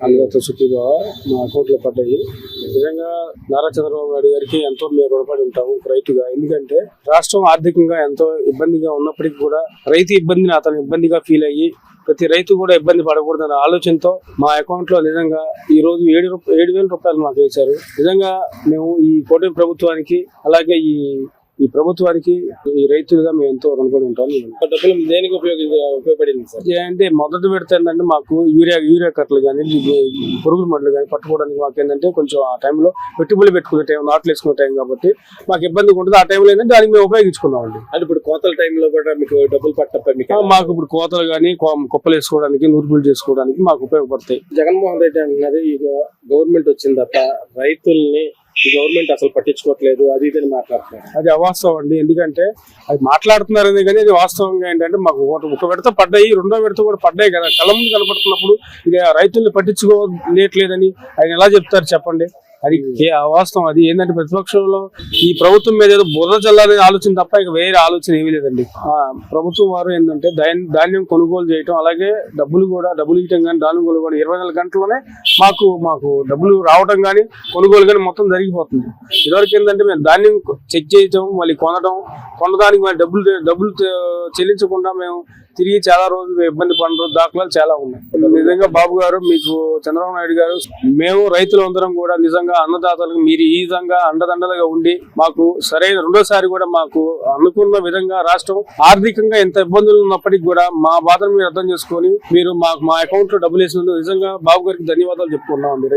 అందులో సుఖీభావ మా అకౌంట్లో పడ్డాయి. నిజంగా నారా చంద్రబాబు నాయుడు గారికి ఎంతో మేము రుణపడి ఉంటాము రైతుగా. ఎందుకంటే రాష్ట్రం ఆర్థికంగా ఎంతో ఇబ్బందిగా ఉన్నప్పటికీ కూడా రైతు ఇబ్బందిని అతను ఇబ్బందిగా ఫీల్ అయ్యి ప్రతి రైతు కూడా ఇబ్బంది పడకూడదన్న ఆలోచనతో మా అకౌంట్లో నిజంగా ఈ రోజు ఏడు రూప- ఏడు వేల రూపాయలు మాకు వేశారు. నిజంగా మేము ఈ కూటమి ప్రభుత్వానికి అలాగే ఈ ఈ ప్రభుత్వానికి ఈ రైతులుగా మేము ఎంతో రుణపడి ఉంటాం డబ్బులు దేనికి ఉపయోగించ ఉపయోగపడింది సార్? అంటే మొదటి పెడితే ఏంటంటే మాకు యూరియా యూరియా కట్టలు కానీ పురుగుల మండలు కానీ పట్టుకోవడానికి మాకు ఏంటంటే కొంచెం ఆ టైంలో పెట్టుబడులు పెట్టుకునే టైం నాట్లు వేసుకునే టైం కాబట్టి మాకు ఇబ్బందిగా ఉంటుంది. ఆ టైంలో ఏంటంటే దానికి మేము ఉపయోగించుకున్నామండి. అంటే ఇప్పుడు కోతల టైంలో కూడా మీకు డబ్బులు పట్టప్ప మీకు ఇప్పుడు కోతలు కానీ కుప్పలు వేసుకోవడానికి నూర్పులు చేసుకోవడానికి మాకు ఉపయోగపడతాయి. జగన్మోహన్ రెడ్డి అంటున్నది ఇక గవర్నమెంట్ వచ్చిన తర్వాత రైతుల్ని ఈ గవర్నమెంట్ అసలు పట్టించుకోవట్లేదు అది ఇది మాట్లాడుతున్నారు. అది అవాస్తవం అండి. ఎందుకంటే అది మాట్లాడుతున్నారని కానీ అది వాస్తవంగా ఏంటంటే మాకు ఒక విడత పడ్డాయి రెండో విడత కూడా పడ్డాయి కదా. కలం కనపడుతున్నప్పుడు ఇక రైతుల్ని పట్టించుకోలేట్లేదని ఆయన ఎలా చెప్తారు చెప్పండి? అది వాస్తవం అది ఏంటంటే ప్రతిపక్షంలో ఈ ప్రభుత్వం మీద ఏదో బుర్ర చల్లారనే ఆలోచన తప్ప ఇక వేరే ఆలోచన ఏమీ లేదండి. ప్రభుత్వం వారు ఏంటంటే ధాన్యం ధాన్యం కొనుగోలు చేయటం అలాగే డబ్బులు కూడా డబ్బులు ఇవ్వటం కానీ ధాన్యం కొనుగోలు ఇరవై నాలుగు గంటల్లోనే మాకు మాకు డబ్బులు రావటం కానీ కొనుగోలు కానీ మొత్తం జరిగిపోతుంది. ఇదివరకు ఏంటంటే మేము ధాన్యం చెక్ చేయటం మళ్ళీ కొనడం కొనడానికి మరి డబ్బులు డబ్బులు చెల్లించకుండా మేము తిరిగి చాలా రోజులు ఇబ్బంది పడిన దాఖలాలు చాలా ఉన్నాయి. నిజంగా బాబు గారు మీకు చంద్రబాబు నాయుడు గారు మేము రైతులు అందరం కూడా నిజంగా అన్నదాతలకు మీరు ఈ విధంగా అండదండలుగా ఉండి మాకు సరైన రెండోసారి కూడా మాకు అనుకున్న విధంగా రాష్ట్రం ఆర్థికంగా ఎంత ఇబ్బందులు ఉన్నప్పటికీ కూడా మా బాధను మీరు అర్థం చేసుకొని మీరు మాకు మా అకౌంట్లో డబ్బులు వేసినందుకు నిజంగా బాబు గారికి ధన్యవాదాలు చెప్పుకున్నాం